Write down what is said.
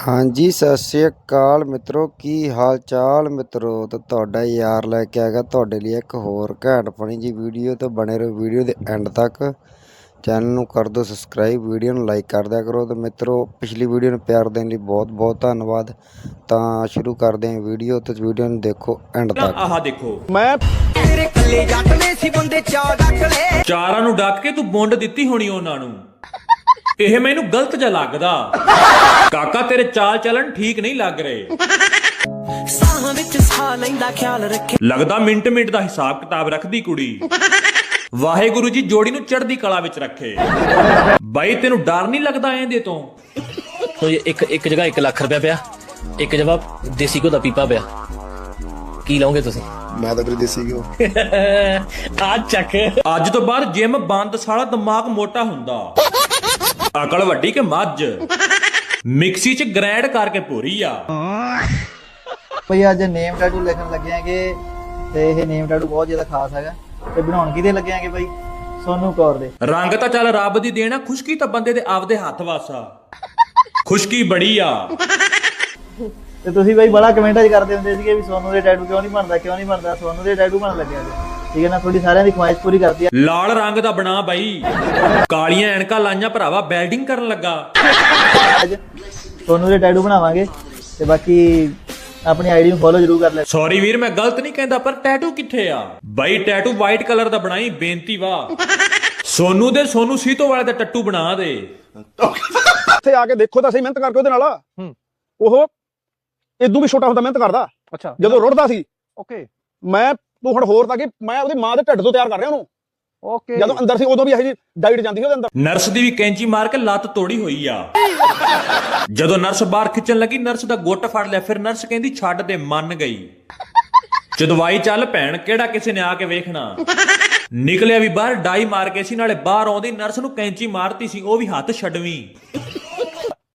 ਹਾਂਜੀ ਸਤਿ ਸ਼੍ਰੀ ਅਕਾਲ ਮਿੱਤਰੋ ਕੀ ਹਾਲ ਚਾਲ ਮਿੱਤਰੋ? ਤੇ ਤੁਹਾਡਾ ਯਾਰ ਲੈ ਕੇ ਆ ਗਿਆ ਤੁਹਾਡੇ ਲਈ ਇੱਕ ਹੋਰ ਘੈਂਟ ਫਣੀ ਜੀ ਵੀਡੀਓ ਤੇ ਬਣੇ ਰਹੋ ਵੀਡੀਓ ਦੇ ਐਂਡ ਤੱਕ। ਚੈਨਲ ਨੂੰ ਕਰ ਦਿਓ ਸਬਸਕ੍ਰਾਈਬ ਵੀਡੀਓ ਨੂੰ ਲਾਈਕ ਕਰ ਦਿਆ ਕਰੋ ਤੇ ਮਿੱਤਰੋ ਪਿਛਲੀ ਵੀਡੀਓ ਨੂੰ ਪਿਆਰ ਦੇਣ ਲਈ ਬਹੁਤ ਬਹੁਤ ਧੰਨਵਾਦ। ਤਾਂ ਸ਼ੁਰੂ ਕਰਦੇ ਹਾਂ ਵੀਡੀਓ ਤੇ ਵੀਡੀਓ ਨੂੰ ਦੇਖੋ ਐਂਡ ਤੱਕ। ਆਹ ਦੇਖੋ। ਮੈਂ ਤੇਰੇ ਕੱਲੇ ਜੱਟ ਨੇ ਸੀ ਬੰਦੇ ਚਾਹ ਡੱਕ ਲੈ ਚਾਰਾਂ ਨੂੰ ਡੱਕ ਕੇ ਤੂੰ ਬੁੰਡ ਦਿੱਤੀ ਹੋਣੀ ਉਹਨਾਂ ਨੂੰ। ਇਹ ਮੈਨੂੰ ਗਲਤ ਜਿਹਾ ਲੱਗਦਾ। ਕਾਕਾ ਤੇਰੇ ਚਾਲ ਚੱਲਣ ਠੀਕ ਨਹੀਂ ਲੱਗ ਰਹੇ। ਸਾਹਾਂ ਵਿੱਚ ਸਾਹ ਲੈਂਦਾ ਖਿਆਲ ਰੱਖੇ। ਲੱਗਦਾ ਮਿੰਟ ਮਿੰਟ ਦਾ ਹਿਸਾਬ ਕਿਤਾਬ ਰੱਖਦੀ ਕੁੜੀ। ਵਾਹਿਗੁਰੂ ਜੀ ਜੋੜੀ ਨੂੰ ਚੜ੍ਹਦੀ ਕਲਾ ਵਿੱਚ ਰੱਖੇ। ਬਾਈ ਤੈਨੂੰ ਡਰ ਨਹੀਂ ਲੱਗਦਾ ਇਹਦੇ ਤੋਂ? ਤੋ ਇਹ ਇੱਕ ਇੱਕ ਜਗ੍ਹਾ 1 ਲੱਖ ਰੁਪਇਆ ਪਿਆ। ਇੱਕ ਜਗ੍ਹਾ ਦੇਸੀ ਘਿਓ ਦਾ ਪੀਪਾ ਪਿਆ। ਕੀ ਲਓਗੇ ਤੁਸੀਂ? ਮੈਂ ਤਾਂ ਵੀਰੇ ਦੇਸੀ ਗਿਓ ਆ ਚੱਕ। ਅੱਜ ਤੋਂ ਬਾਅਦ ਜਿਮ ਬੰਦ ਸਾਲਾ ਦਿਮਾਗ ਮੋਟਾ ਹੁੰਦਾ। ਅਕਲ ਵੱਡੀ ਕਿ ਮੱਝ? ਮਿਕਸੀ 'ਚ ਗ੍ਰਾਈਂਡ ਕਰਕੇ ਭੂਰੀ ਆ। ਭਈ ਅੱਜ ਨੇਮ ਟੈਟੂ ਲਿਖਣ ਲੱਗੇ ਆਂਗੇ ਤੇ ਇਹ ਨੇਮ ਟੈਟੂ ਬਹੁਤ ਜ਼ਿਆਦਾ ਖਾਸ ਹੈਗਾ। ਤੇ ਬਣਾਉਣ ਕਿਹਦੇ ਲੱਗੇ ਆਂਗੇ ਭਾਈ? ਸੋਨੂ ਕੌਰ ਦੇ। ਰੰਗ ਤਾਂ ਚੱਲ ਰੱਬ ਦੀ ਦੇਣਾ ਖੁਸ਼ਕੀ ਤਾਂ ਬੰਦੇ ਦੇ ਆਪਦੇ ਹੱਥ ਵਾਸਾ ਖੁਸ਼ਕੀ ਬੜੀ ਆ। ਤੇ ਤੁਸੀਂ ਭਾਈ ਬੜਾ ਕਮੈਂਟਾਂ 'ਚ ਕਰਦੇ ਹੁੰਦੇ ਸੀਗੇ ਵੀ ਸੋਨੂ ਦੇ ਟੈਟੂ ਕਿਉਂ ਨਹੀਂ ਬਣਦਾ ਕਿਉਂ ਨਹੀਂ ਬਣਦਾ? ਸੋਨੂ ਦੇ ਟੈਟੂ ਬਣ ਲੱਗਿਆ ਜੀ ਠੀਕ ਹੈ ਨਾ? ਤੁਹਾਡੀ ਸਾਰਿਆਂ ਦੀ ਖੁਆਇਸ਼ ਪੂਰੀ ਕਰਤੀ ਆ। ਲਾਲ ਰੰਗ ਦਾ ਬਣਾ ਬਾਈ। ਕਾਲੀਆਂ ਐਨਕਾਂ ਲਾਈਆਂ ਭਰਾਵਾ ਬੈਲਡਿੰਗ ਕਰਨ ਲੱਗਾ। ਅੱਜ ਸੋਨੂ ਦੇ ਟੈਟੂ ਬਣਾਵਾਂਗੇ ਤੇ ਬਾਕੀ ਆਪਣੀ ਆਈਡੀ ਨੂੰ ਫੋਲੋ ਜ਼ਰੂਰ ਕਰ ਲੈ। ਸੌਰੀ ਵੀਰ ਮੈਂ ਗਲਤ ਨਹੀਂ ਕਹਿੰਦਾ ਪਰ ਟੈਟੂ ਕਿੱਥੇ ਆ? ਬਾਈ ਟੈਟੂ ਵਾਈਟ ਕਲਰ ਦਾ ਬਣਾਈ ਬੇਨਤੀ ਵਾ। ਸੋਨੂ ਦੇ ਸੋਨੂ ਸੀਤੋ ਵਾਲੇ ਦਾ ਟੱਟੂ ਬਣਾ ਦੇ। ਇੱਥੇ ਆ ਕੇ ਦੇਖੋ ਤਾਂ ਸਹੀ ਮਿਹਨਤ ਕਰਕੇ ਉਹਦੇ ਨਾਲ। ਉਹ ਇਦੋਂ ਵੀ ਛੋਟਾ ਹੁੰਦਾ ਮਿਹਨਤ ਕਰਦਾ। ਅੱਛਾ। ਜਦੋਂ ਰੁੜਦਾ ਸੀ। ਓਕੇ। ਮੈਂ ਤੂੰ ਹੁਣ ਹੋਰ ਤਾਂ ਕਿ ਮੈਂ ਉਹਦੀ ਮਾਂ ਦੇ ਢਿੱਡ ਤੋਂ ਤਿਆਰ ਕਰ ਰਿਹਾ ਉਹਨੂੰ। ਓਕੇ। ਜਦੋਂ ਅੰਦਰ ਸੀ ਉਦੋਂ ਵੀ ਇਹੋ ਜੀ ਡਾਈਟ ਜਾਂਦੀ ਸੀ ਉਹਦੇ ਅੰਦਰ। ਨਰਸ ਦੀ ਵੀ ਕੈਂਚੀ ਮਾਰ ਕੇ ਲੱਤ ਤੋੜੀ ਹੋਈ ਆ। ਜਦੋਂ ਨਰਸ ਬਾਹਰ ਖਿੱਚਣ ਲੱਗੀ ਨਰਸ ਦਾ ਗੁੱਟ ਫੜ ਲਿਆ ਫਿਰ ਨਰਸ ਕਹਿੰਦੀ ਛੱਡ ਦੇ ਮੰਨ ਗਈ। ਚਦਵਾਈ ਚੱਲ ਭੈਣ ਕਿਹੜਾ ਕਿਸੇ ਨੇ ਆ ਕੇ ਵੇਖਣਾ? ਨਿਕਲਿਆ ਵੀ ਬਾਹਰ ਡਾਈ ਮਾਰ ਕੇ ਸੀ ਨਾਲੇ ਬਾਹਰ ਆਉਂਦੀ ਨਰਸ ਨੂੰ ਕੈਂਚੀ ਮਾਰਤੀ ਸੀ ਉਹ ਵੀ ਹੱਥ ਛੱਡਵੀਂ।